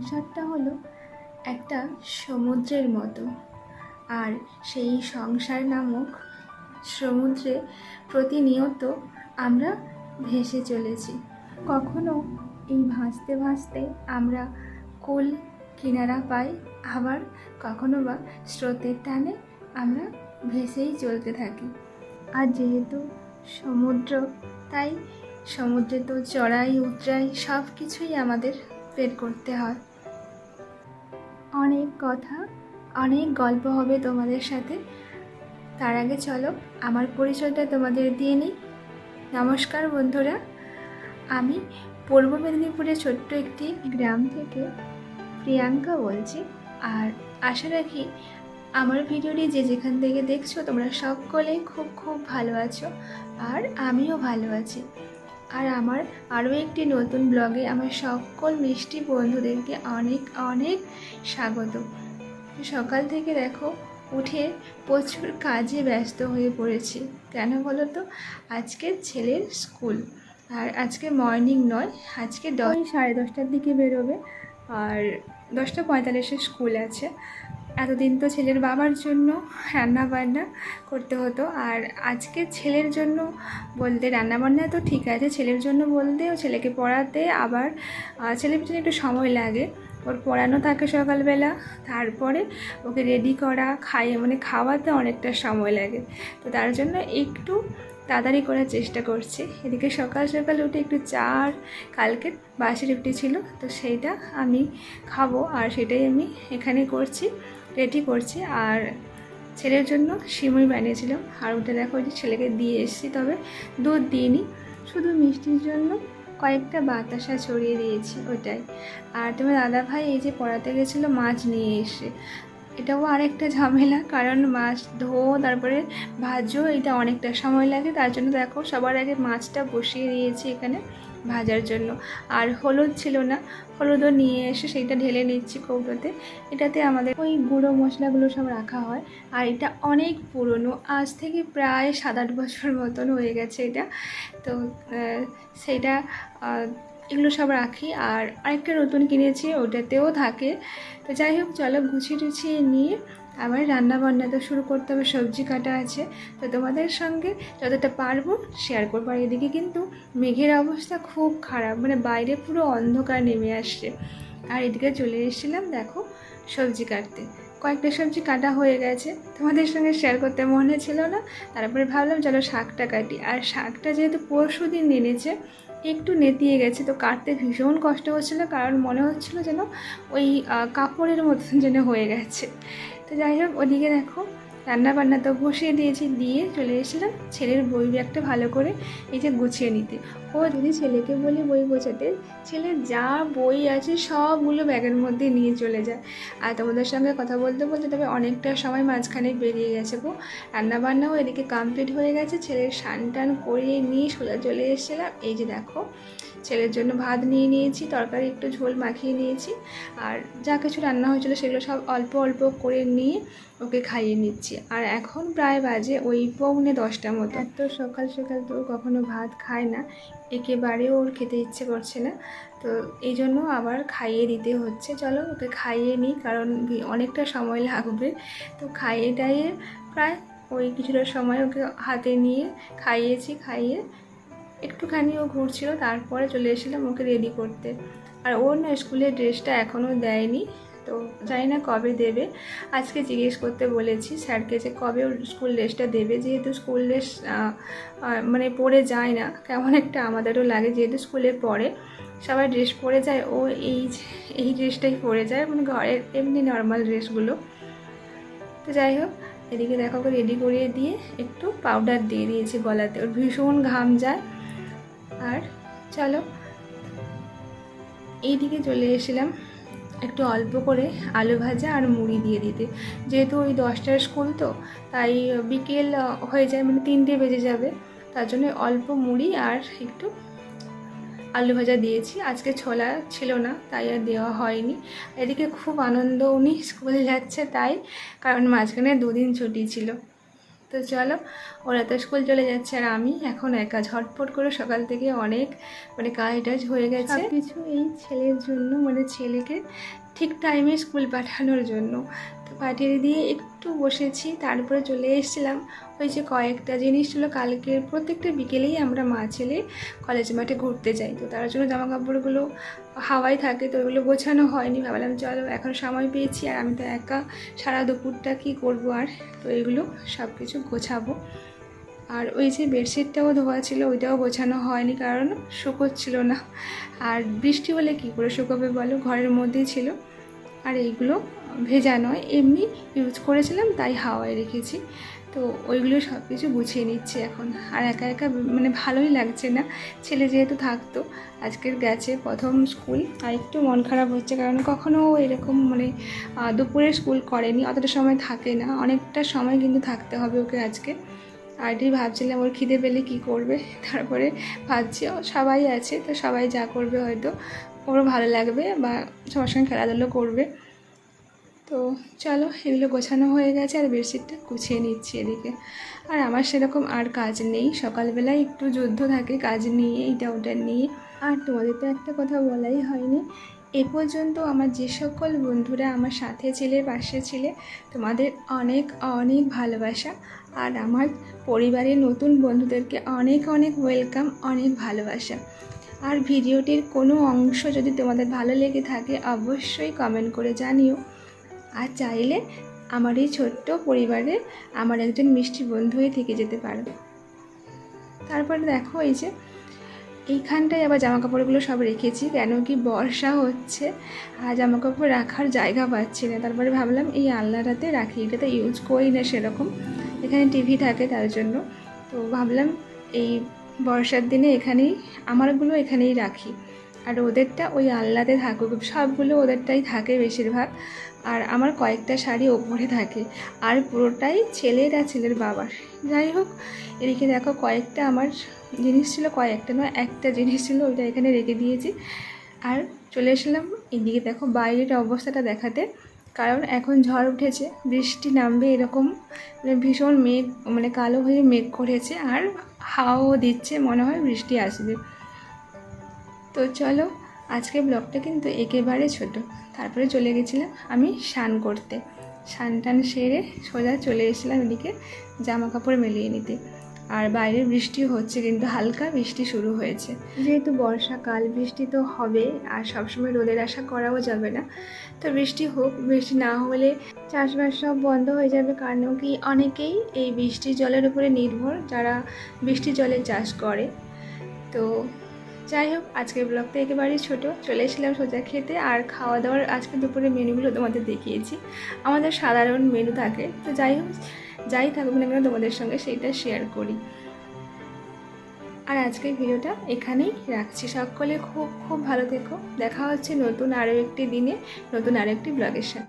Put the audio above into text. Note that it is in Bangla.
সংসারটা হলো একটা সমুদ্রের মতো। আর সেই সংসার নামক সমুদ্রে প্রতিনিয়ত আমরা ভেসে চলেছি। কখনো এই ভাসতে ভাসতে আমরা কুল কিনারা পাই, আবার কখনো বা স্রোতের টানে আমরা ভেসেই চলতে থাকি। আর যেহেতু সমুদ্র, তাই সমুদ্রে তো চড়াই, উতরাই সব কিছুই আমাদের বের করতে হয়। অনেক কথা, অনেক গল্প হবে তোমাদের সাথে। তার আগে চলো, আমার পরিচয়টা তোমাদের দিয়ে নিই। নমস্কার বন্ধুরা, আমি পূর্ব মেদিনীপুরের ছোট্ট একটি গ্রাম থেকে প্রিয়াঙ্কা বলছি। আর আশা রাখি আমার ভিডিওটি যে যেখান থেকে দেখছ, তোমরা সকলেই খুব খুব ভালো আছো। আর আমিও ভালো আছি। আর আমার আরও একটি নতুন ব্লগে আমার সকল মিষ্টি বন্ধুদেরকে অনেক অনেক স্বাগত। সকাল থেকে দেখো, উঠে প্রচুর কাজে ব্যস্ত হয়ে পড়েছি। কেন বলো তো? আজকে ছেলের স্কুল। আর আজকে মর্নিং নয়, আজকে দশ সাড়ে দশটার দিকে বেরোবে। আর দশটা পঁয়তাল্লিশে স্কুল আছে। এতদিন তো ছেলের বাবার জন্য রান্না বান্না করতে হতো। আর আজকে ছেলের জন্য বলতে রান্না বান্না তো ঠিক আছে, ছেলের জন্য বলতে ও ছেলেকে পড়াতে আবার ছেলের পিছনে একটু সময় লাগে। ওর পড়ানো থাকে সকালবেলা, তারপরে ওকে রেডি করা, খাইয়ে মানে খাওয়াতে অনেকটা সময় লাগে। তো তার জন্য একটু তাড়াতাড়ি করার চেষ্টা করছি। এদিকে সকাল সকাল উঠে একটু চা আর কালকে বাসি রুটি ছিল, তো সেইটা আমি খাব আর সেটাই আমি এখানে করছি। রেডি করছি। আর ছেলের জন্য সিমুই বানিয়েছিলাম। আর ওটা দেখো যে ছেলেকে দিয়ে এসেছি, তবে দুধ দিইনি। শুধু মিষ্টির জন্য কয়েকটা বাতাসা ছড়িয়ে দিয়েছি ওটাই। আর তোমার দাদা ভাই এই যে পড়াতে গেছিল, মাছ নিয়ে এসে। এটাও আরেকটা ঝামেলা, কারণ মাছ ধো তারপরে ভাজো, এটা অনেকটা সময় লাগে। তার জন্য দেখো সবার আগে মাছটা বসিয়ে দিয়েছি এখানে। ভাজার জন্য। আর হলুদ ছিল না, হলুদও নিয়ে এসে সেইটা ঢেলে নিচ্ছি কৌটোতে। এটাতে আমাদের ওই গুঁড়ো মশলাগুলো সব রাখা হয়। আর এটা অনেক পুরনো, আজ থেকে প্রায় সাত আট বছর মতন হয়ে গেছে এটা। তো সেইটা এগুলো সব রাখি। আর আরেকটা নতুন কিনেছি, ওটাতেও থাকে। তো যাই হোক, চলো গুছিয়ে টুছিয়ে নিয়ে আবার রান্না বান্না তো শুরু করতে হবে, সবজি কাটা আছে। তো তোমাদের সঙ্গে যতটা পারব শেয়ার করব। আর এদিকে কিন্তু মেঘের অবস্থা খুব খারাপ মানে বাইরে পুরো অন্ধকার নেমে আসছে। আর এদিকে চলে এসেছিলাম, দেখো, সবজি কাটতে। কয়েকটা সবজি কাটা হয়ে গেছে। তোমাদের সঙ্গে শেয়ার করতে মনে ছিল না? তারপরে ভাবলাম, চলো শাকটা কাটি। আর শাকটা যেহেতু পরশু দিন এনেছে একটু নেতিয়ে গেছে। তো কাটতে ভীষণ কষ্ট হচ্ছিল, কারণ মনে হচ্ছিল যেন ওই কাপড়ের মতন যেন হয়ে গেছে। তো যাই হোক, ওদিকে দেখো রান্না বান্না তো বসিয়ে দিয়েছি, দিয়ে চলে এসেছিলাম ছেলের বই ব্যাগটা ভালো করে এই যে গুছিয়ে নিতে। ও যদি ছেলেকে বলি বই গোছাতে, ছেলে যা বই আছে সবগুলো ব্যাগের মধ্যে নিয়ে চলে যায়। আর তোমাদের সঙ্গে কথা বলতে বলতে তবে অনেকটা সময় মাঝখানে বেরিয়ে গেছে গো। রান্নাবান্নাও এদিকে কমপ্লিট হয়ে গেছে, ছেলের স্নান টান করিয়ে নিয়ে সোজা চলে এসেছিলাম। এই যে দেখো, ছেলের জন্য ভাত নিয়ে নিয়েছি, তরকারি একটু ঝোল মাখিয়ে নিয়েছি। আর যা কিছু রান্না হয়েছিল সেগুলো সব অল্প অল্প করে নিয়ে ওকে খাইয়ে নিচ্ছি। আর এখন প্রায় বাজে ওই পৌনে দশটা মতো। এত সকাল সকাল তো কখনো ভাত খায় না। একেবারেও ওর খেতে ইচ্ছে করছে না। তো এই জন্য আবার খাইয়ে দিতে হচ্ছে। চলো ওকে খাইয়ে নিই, কারণ অনেকটা সময় লাগবে। তো খাইয়ে টাইয়ে প্রায় ওই কিছুটা সময় ওকে হাতে নিয়ে খাইয়েছি, খাইয়ে একটুখানি ও ঘুরছিল। তারপরে চলে এসেছিলাম ওকে রেডি করতে। আর ওর না স্কুলের ড্রেসটা এখনও দেয়নি। তো জানি না কবে দেবে। আজকে জিজ্ঞেস করতে বলেছি স্যারকে যে কবে স্কুল ড্রেসটা দেবে। যেহেতু স্কুল ড্রেস মানে পরে যায় না, কেমন একটা আমাদেরও লাগে যেহেতু স্কুলে পড়ে সবাই ড্রেস পরে যায়, ও এই এই ড্রেসটাই পরে যায় মানে ঘরের এমনি নর্মাল ড্রেসগুলো। তো যাই হোক, এদিকে দেখো রেডি করিয়ে দিয়ে একটু পাউডার দিয়ে দিয়েছি গলাতে। ওর ভীষণ ঘাম যায়। আর চলো, এইদিকে চলে এসেছিলাম। একটু অল্প করে আলু ভাজা আর মুড়ি দিয়ে দিতে। যেহেতু ওই দশটার স্কুল তো, তাই বিকেল হয়ে যায় মানে তিনটে বেজে যাবে। তার জন্য অল্প মুড়ি আর একটু আলু ভাজা দিয়েছি। আজকে ছোলা ছিল না, তাই আর দেওয়া হয়নি। এদিকে খুব আনন্দ উনি স্কুলে যাচ্ছে তাই, কারণ মাঝখানে দুদিন ছুটি ছিল। তো চলো, ওরা তো স্কুল চলে যাচ্ছে আর আমি এখন একা ঝটপট করে সকাল থেকে অনেক মানে কাজ টাজ হয়ে গেছে। কিছু এই ছেলের জন্য মানে ছেলেকে ঠিক টাইমে স্কুল পাঠানোর জন্য। তো পাঠিয়ে দিয়ে একটু বসেছি তারপরে চলে এসেছিলাম। ওই যে কয়েকটা জিনিস ছিল কালকে প্রত্যেকটা বিকেলেই আমরা মা ছেলে কলেজ মাঠে ঘুরতে যাই। তো তার জন্য জামা কাপড়গুলো হাওয়ায় থাকে, তো ওগুলো গোছানো হয়নি। ভাবলাম, চলো, এখন সময় পেয়েছি, আর আমি তো একা সারা দুপুরটা কী করব আর? তো এগুলো সব কিছু গোছাবো। আর ওই যে বেডশিটটাও ধোয়া ছিল, ওইটাও গোছানো হয়নি, কারণ শুকোচ্ছিল না। আর বৃষ্টি হলে কী করে শুকোবে বলো? ঘরের মধ্যেই ছিল। আর এইগুলো ভেজা নয়, এমনি ইউজ করেছিলাম, তাই হাওয়ায় রেখেছি। তো ওইগুলো সব কিছু গুছিয়ে নিচ্ছি এখন। আর একা একা মানে ভালোই লাগছে না, ছেলে যেহেতু থাকতো, আজকের গেছে প্রথম স্কুল। আর একটু মন খারাপ হচ্ছে, কারণ কখনো এরকম মানে দুপুরে স্কুল করেনি, অতটা সময় থাকে না। অনেকটা সময় কিন্তু থাকতে হবে ওকে আজকে। আর এটাই ভাবছিলাম, ওর খিদে পেলে কী করবে? তারপরে ভাবছি সবাই আছে, তো সবাই যা করবে হয়তো। ওরও ভালো লাগবে বা সবার সঙ্গে খেলাধুলো করবে। তো চলো এগুলো গোছানো হয়ে গেছে আর বেডশিটটা গুছিয়ে নিচ্ছি এদিকে। আর আমার সেরকম আর কাজ নেই। সকালবেলায় একটু যুদ্ধ থাকে, কাজ নিয়ে এইটা ওটা নিয়ে। আর তোমাদের তো একটা কথা বলাই হয়নি। এ পর্যন্ত আমার যে সকল বন্ধুরা আমার সাথে ছিলে, পাশে ছিলে, তোমাদের অনেক অনেক ভালোবাসা। আর আমার পরিবারের নতুন বন্ধুদেরকে অনেক অনেক ওয়েলকাম অনেক ভালোবাসা। আর ভিডিওটির কোনো অংশ যদি তোমাদের ভালো লেগে থাকে, অবশ্যই কমেন্ট করে জানিও। আর চাইলে আমার এই ছোট্ট পরিবারে আমার একজন মিষ্টি বন্ধু হয়ে থেকে যেতে পারো। তারপরে দেখো এই যে, এইখানটায় আবার জামা কাপড়গুলো সব রেখেছি, কেন কি বর্ষা হচ্ছে, আর জামা কাপড় রাখার জায়গা পাচ্ছি না। তারপরে ভাবলাম এই আলনাটাতে রাখি এটা তো ইউজ করি না সেরকম। এখানে টিভি থাকে তার জন্য। তো ভাবলাম এই বর্ষার দিনে এখানেই, আমারগুলো এখানেই রাখি। আর ওদেরটা ওই আল্লাতে থাকুক, সবগুলো ওদেরটাই থাকে বেশিরভাগ। আর আমার কয়েকটা শাড়ি ওপরে থাকে। আর পুরোটাই ছেলের আর ছেলের বাবার। যাই হোক, এদিকে দেখো কয়েকটা আমার জিনিস ছিল, কয়েকটা নয়, একটা জিনিস ছিল, ওইটা এখানে রেখে দিয়েছি। আর চলে এসলাম এদিকে দেখো বাইরের অবস্থাটা দেখাতে। কারণ এখন ঝড় উঠেছে, বৃষ্টি নামবে এরকম। মানে ভীষণ মেঘ মানে কালো হয়ে মেঘ করেছে। আর হাওয়াও দিচ্ছে, মনে হয় বৃষ্টি আসবে। তো চলো আজকে ব্লগটা কিন্তু একেবারে ছোট। তারপরে চলে গেছিলাম আমি স্নান করতে। স্নান টান সেরে সোজা চলে এসেছিলাম এদিকে জামা কাপড় মেলিয়ে নিতে। আর বাইরে বৃষ্টি হচ্ছে, কিন্তু হালকা বৃষ্টি শুরু হয়েছে। যেহেতু বর্ষাকাল বৃষ্টি তো হবে, আর সবসময় রোদের আশা করাও যাবে না। তো বৃষ্টি হোক, বৃষ্টি না হলে চাষবাস সব বন্ধ হয়ে যাবে, কারণ কি অনেকেই এই বৃষ্টির জলের উপরে নির্ভর, যারা বৃষ্টির জলে চাষ করে। তো যাই হোক, আজকের ব্লগটা একেবারেই ছোট। চলে এসেছিলাম সোজা খেতে, আর খাওয়া দাওয়ার আজকে দুপুরে মেনুগুলো তোমাদের দেখিয়েছি। আমাদের সাধারণ মেনু থাকে। তো যাই হোক, যাই থাকুক না কেন তোমাদের সঙ্গে সেইটা শেয়ার করি। আর আজকের ভিডিওটা এখানেই রাখছি। সকলে খুব খুব ভালো থেকো। দেখা হচ্ছে নতুন আরও একটি দিনে, নতুন আরও একটি ব্লগের সাথে।